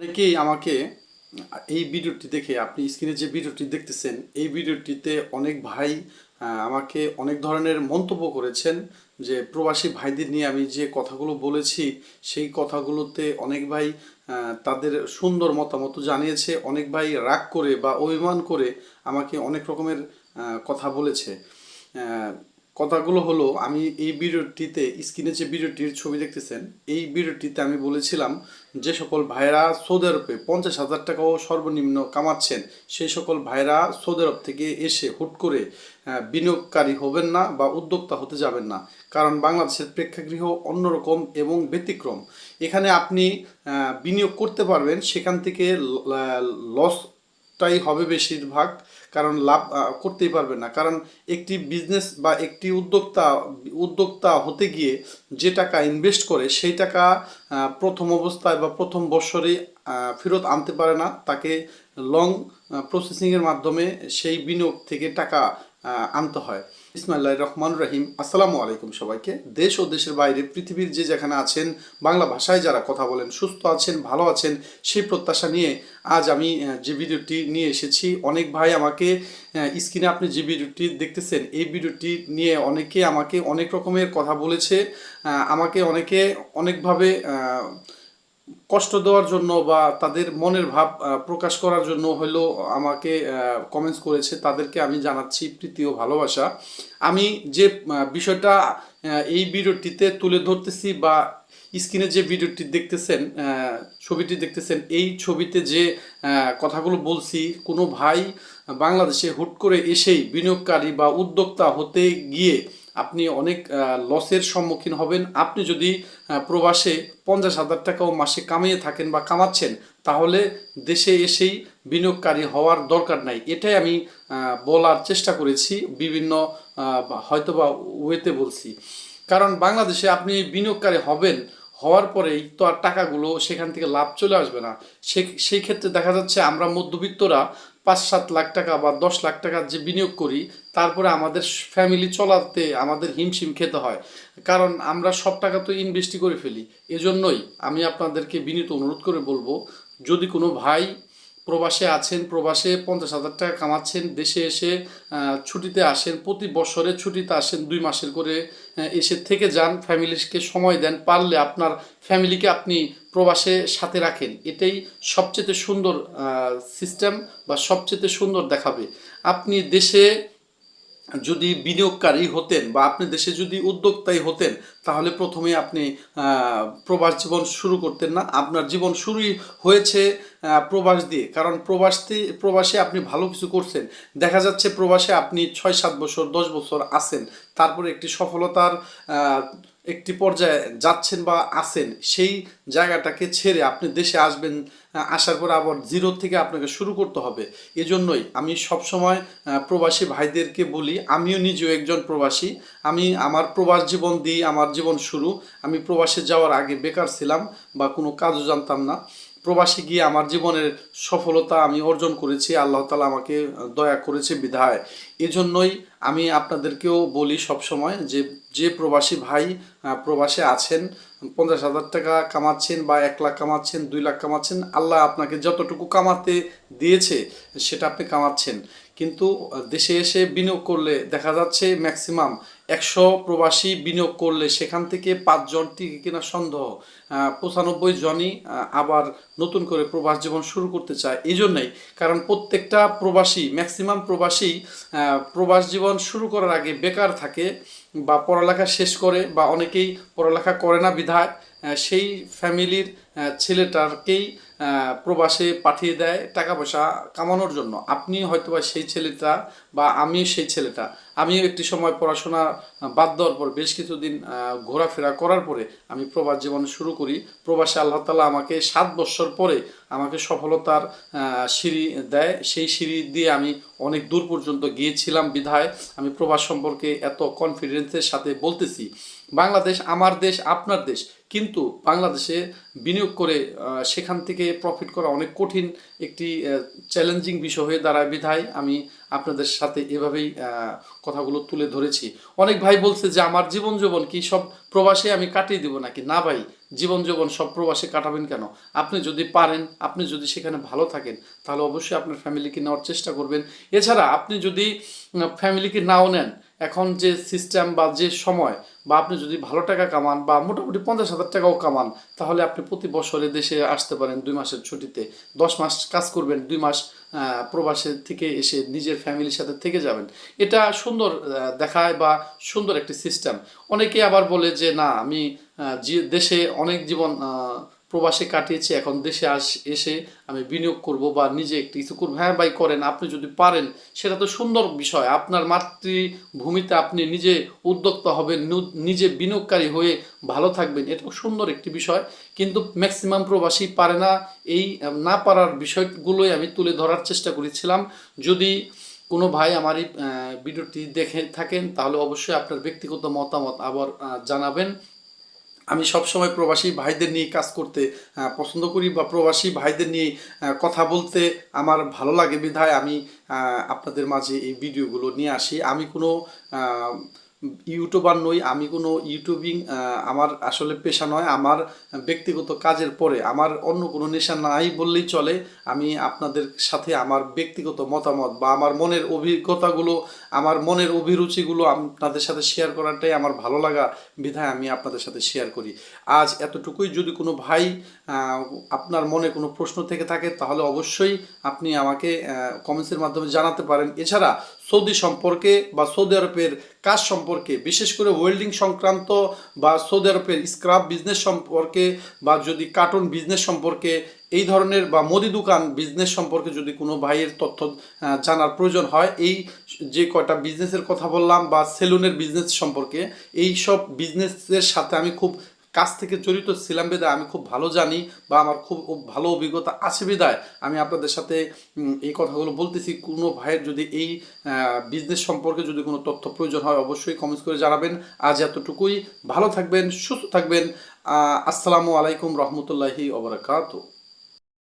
অনেকেই আমাকে, এই ভিডিওটি দেখে, আপনি স্ক্রিনে যে ভিডিওটি দেখতেছেন, এই ভিডিওটিতে অনেক ভাই আমাকে অনেক ধরনের মন্তব্য করেছেন যে, প্রবাসী ভাইদের নিয়ে আমি যে কথাগুলো বলেছি, সেই কথাগুলোতে অনেক ভাই তাদের সুন্দর মতামত জানিয়েছে, অনেক ভাই রাগ করে বা অভিমান করে আমাকে অনেক রকমের কথা বলেছে। কথাগুলো হলো, আমি এই ভিডিওটিতে, স্ক্রিনে যে ভিডিওটির ছবি দেখতেছেন, এই ভিডিওটিতে আমি বলেছিলাম যে সকল ভাইরা সৌদি আরবে পঞ্চাশ হাজার টাকাও সর্বনিম্ন কামাচ্ছেন, সেই সকল ভাইরা সৌদি আরব থেকে এসে হুট করে বিনিয়োগকারী হবেন না বা উদ্যোক্তা হতে যাবেন না। কারণ বাংলাদেশের প্রেক্ষাগৃহ অন্যরকম এবং ব্যতিক্রম। এখানে আপনি বিনিয়োগ করতে পারবেন, সেখান থেকে লস টাই হবে বেশিরভাগ। কারণ লাভ করতেই পারবে না। কারণ একটি বিজনেস বা একটি উদ্যোক্তা উদ্যোক্তা হতে গিয়ে যে টাকা ইনভেস্ট করে, সেই টাকা প্রথম অবস্থায় বা প্রথম বছরে ফেরত আনতে পারে না। তাকে লং প্রসেসিংয়ের মাধ্যমে সেই বিনিয়োগ থেকে টাকা আনতে হয়। ইসমাইল্লাহ রহমান রহিম। আসসালামু আলাইকুম সবাইকে। দেশ ও দেশের বাইরে পৃথিবীর যে যেখানে আছেন, বাংলা ভাষায় যারা কথা বলেন, সুস্থ আছেন, ভালো আছেন, সেই প্রত্যাশা নিয়ে আজ আমি যে ভিডিওটি নিয়ে এসেছি, অনেক ভাই আমাকে স্ক্রিনে আপনি যে ভিডিওটি দেখতেছেন, এই ভিডিওটি নিয়ে অনেকে আমাকে অনেক রকমের কথা বলেছে আমাকে অনেকে অনেকভাবে কষ্ট দেওয়ার জন্য বা তাদের মনের ভাব প্রকাশ করার জন্য হলেও আমাকে কমেন্টস করেছে। তাদেরকে আমি জানাচ্ছি প্রীতি ও ভালোবাসা। আমি যে বিষয়টা এই ভিডিওটিতে তুলে ধরতেছি বা স্ক্রিনে যে ভিডিওটি দেখতেছেন ছবিটি দেখতেছেন, এই ছবিতে যে কথাগুলো বলছি, কোনো ভাই বাংলাদেশে হুট করে এসেই বিনিয়োগকারী বা উদ্যোক্তা হতে গিয়ে আপনি অনেক লসের সম্মুখীন হবেন। আপনি যদি প্রবাসে পঞ্চাশ হাজার টাকাও মাসে কামিয়ে থাকেন বা কামাচ্ছেন, তাহলে দেশে এসেই বিনিয়োগকারী হওয়ার দরকার নাই। এটাই আমি বলার চেষ্টা করেছি বিভিন্ন হয়তোবা ওয়েতে বলছি। কারণ বাংলাদেশে আপনি বিনিয়োগকারী হবেন, হওয়ার পরেই তো আর টাকাগুলো সেখান থেকে লাভ চলে আসবে না। সেই ক্ষেত্রে দেখা যাচ্ছে আমরা মধ্যবিত্তরা পাঁচ সাত লাখ টাকা বা দশ লাখ টাকা যে বিনিয়োগ করি, তারপরে আমাদের ফ্যামিলি চলাতে আমাদের হিমশিম খেতে হয়। কারণ আমরা সব টাকা তো ইনভেস্টই করে ফেলি। এজন্যই আমি আপনাদেরকে বিনীত অনুরোধ করে বলব, যদি কোনো ভাই প্রবাসে আছেন, প্রবাসে পঞ্চাশ হাজার টাকা কামাচ্ছেন, দেশে এসে ছুটিতে আসেন, প্রতি বছরে ছুটিতে আসেন, দুই মাসের করে এসে থেকে যান, ফ্যামিলিকে সময় দেন, পারলে আপনার ফ্যামিলিকে আপনি প্রবাসে সাথে রাখেন। এটাই সবচেয়ে সুন্দর সিস্টেম বা সবচেয়ে সুন্দর দেখাবে। আপনি দেশে যদি বিনিয়োগকারী হতেন বা আপনি দেশে যদি উদ্যোক্তাই হতেন, তাহলে প্রথমে আপনি প্রবাস জীবন শুরু করতেন না। আপনার জীবন শুরুই হয়েছে প্রবাস দিয়ে। কারণ প্রবাস প্রবাসে আপনি ভালো কিছু করছেন। দেখা যাচ্ছে প্রবাসে আপনি ছয় সাত বছর, দশ বছর আছেন। তারপরে একটি সফলতার একটি পর্যায়ে যাচ্ছেন বা আছেন, সেই জায়গাটাকে ছেড়ে আপনি দেশে আসবেন আসার পর আবার জিরো থেকে আপনাকে শুরু করতে হবে। এজন্যই আমি সবসময় সময় প্রবাসী ভাইদেরকে বলি, আমিও নিজেও একজন প্রবাসী, আমি আমার প্রবাস জীবন দিই আমার জীবন শুরু। আমি প্রবাসে যাওয়ার আগে বেকার ছিলাম বা কোনো কাজও জানতাম না। প্রবাসে গিয়ে আমার জীবনের সফলতা আমি অর্জন করেছি, আল্লাহ তালা আমাকে দয়া করেছে বিধায়। এজন্যই আমি আপনাদেরকেও বলি সবসময় যে যে প্রবাসী ভাই প্রবাসে আছেন, পঞ্চাশ হাজার টাকা কামাচ্ছেন বা এক লাখ কামাচ্ছেন, দুই লাখ কামাচ্ছেন, আল্লাহ আপনাকে যতটুকু কামাতে দিয়েছে, সেটা আপনি কামাচ্ছেন। কিন্তু দেশে এসে বিনিয়োগ করলে দেখা যাচ্ছে ম্যাক্সিমাম একশো প্রবাসী বিনিয়োগ করলে সেখান থেকে পাঁচজন টিকে কিনা সন্দেহ। পঁচানব্বই জনই আবার নতুন করে প্রবাস জীবন শুরু করতে চায়। এই জন্যই কারণ প্রত্যেকটা প্রবাসী ম্যাক্সিমাম প্রবাসী প্রবাস জীবন শুরু করার আগে বেকার থাকে বা পড়ালেখা শেষ করে বা অনেকেই পড়ালেখা করে না বিধায় সেই ফ্যামিলির আহ, প্রবাসে পাঠিয়ে দেয় টাকা পয়সা কামানোর জন্য। আপনি হয়তোবা সেই ছেলেটা বা আমি সেই ছেলেটা। আমিও একটি সময় পড়াশোনা বাদ দেওয়ার পর বেশ কিছুদিন ঘোরাফেরা করার পরে আমি প্রবাস জীবন শুরু করি। প্রবাসে আল্লাহ তালা আমাকে সাত বছর পরে আমাকে সফলতার সিঁড়ি দেয়। সেই সিঁড়ি দিয়ে আমি অনেক দূর পর্যন্ত গিয়েছিলাম বিধায়। আমি প্রবাস সম্পর্কে এত কনফিডেন্সের সাথে বলতেছি। বাংলাদেশ আমার দেশ, আপনার দেশ কিন্তু বাংলাদেশে বিনিয়োগ করে সেখান থেকে প্রফিট করা অনেক কঠিন একটি চ্যালেঞ্জিং বিষয় হয়ে দাঁড়ায় বিধায় আমি আপনাদের সাথে এভাবেই কথাগুলো তুলে ধরেছি। অনেক ভাই বলছে যে, আমার জীবন জীবন কি সব প্রবাসে আমি কাটিয়ে দিব নাকি? না ভাই জীবন জীবন সব প্রবাসে কাটাবেন কেন? আপনি যদি পারেন, আপনি যদি সেখানে ভালো থাকেন, তাহলে অবশ্যই আপনার ফ্যামিলিকে নেওয়ার চেষ্টা করবেন। এছাড়া আপনি যদি ফ্যামিলিকে নাও নেন, এখন যে সিস্টেম বা যে সময়, বা আপনি যদি ভালো টাকা কামান, বা মোটামুটি পঞ্চাশ হাজার টাকাও কামান, তাহলে আপনি প্রতি বছরে দেশে আসতে পারেন দুই মাসের ছুটিতে। দশ মাস কাজ করবেন দুই মাস প্রবাসে থেকে এসে নিজের ফ্যামিলির সাথে থেকে যাবেন। এটা সুন্দর দেখায় বা সুন্দর একটি সিস্টেম অনেকে আবার বলে যে, না, আমি দেশে অনেক জীবন প্রবাসে কাটিয়েছি, এখন দেশে আস, এসে আমি বিনিয়োগ করব বা নিজে একটি কিছু করব। হ্যাঁ ভাই, করেন, আপনি যদি পারেন, সেটা তো সুন্দর বিষয়। আপনার মাতৃভূমিতে আপনি নিজে উদ্যোক্তা হবেন নিজে বিনিয়োগকারী হয়ে ভালো থাকবেন এটাও সুন্দর একটি বিষয়। কিন্তু ম্যাক্সিমাম প্রবাসী পারে না, এই না পারার বিষয়গুলোই আমি তুলে ধরার চেষ্টা করেছিলাম। যদি কোনো ভাই আমার এই ভিডিওটি দেখে থাকেন, তাহলে অবশ্যই আপনার ব্যক্তিগত মতামত আবার জানাবেন। আমি সবসময় প্রবাসী ভাইদের নিয়ে কাজ করতে পছন্দ করি বা প্রবাসী ভাইদের নিয়ে কথা বলতে আমার ভালো লাগে বিধায় আমি আপনাদের মাঝে এই ভিডিওগুলো নিয়ে আসি। আমি কোনো ইউটিউবার নই, আমি কোনো ইউটিউবিং আমার আসলে পেশা নয়, আমার ব্যক্তিগত কাজের পরে। আমার অন্য কোনো নেশা নাই বললেই চলে। আমি আপনাদের সাথে আমার ব্যক্তিগত মতামত বা আমার মনের অভিজ্ঞতাগুলো আমার মনের অভিরুচিগুলো আপনাদের সাথে শেয়ার করাটাই আমার ভালো লাগা বিধায় আমি আপনাদের সাথে শেয়ার করি। আজ এতটুকুই। যদি কোনো ভাই আপনার মনে কোনো প্রশ্ন থেকে থাকে, তাহলে অবশ্যই আপনি আমাকে কমেন্টসের মাধ্যমে জানাতে পারেন। এছাড়া সৌদি সম্পর্কে বা সৌদি আরবের কাজ সম্পর্কে, বিশেষ করে ওয়েল্ডিং সংক্রান্ত বা সৌদি আরবের স্ক্রাব বিজনেস সম্পর্কে বা যদি কার্টুন বিজনেস সম্পর্কে এই ধরনের বা মুদি দোকান বিজনেস সম্পর্কে যদি কোনো ভাইয়ের তথ্য জানার প্রয়োজন হয়, এই যে কয়টা বিজনেসের কথা বললাম বা সেলুনের বিজনেস সম্পর্কে, এই সব বিজনেসের সাথে আমি খুব কাছ থেকে জড়িত ছিলাম বিদায়। আমি খুব ভালো জানি বা আমার খুব ভালো অভিজ্ঞতা আছে বিদায়। আমি আপনাদের সাথে এই কথাগুলো বলতেছি। কোনো ভাইয়ের যদি এই বিজনেস সম্পর্কে যদি কোনো তথ্য প্রয়োজন হয়, অবশ্যই কমেন্টস করে জানাবেন। আজ এতটুকুই। ভালো থাকবেন, সুস্থ থাকবেন। আসসালামু আলাইকুম রহমতুল্লাহি ওবরাকাতু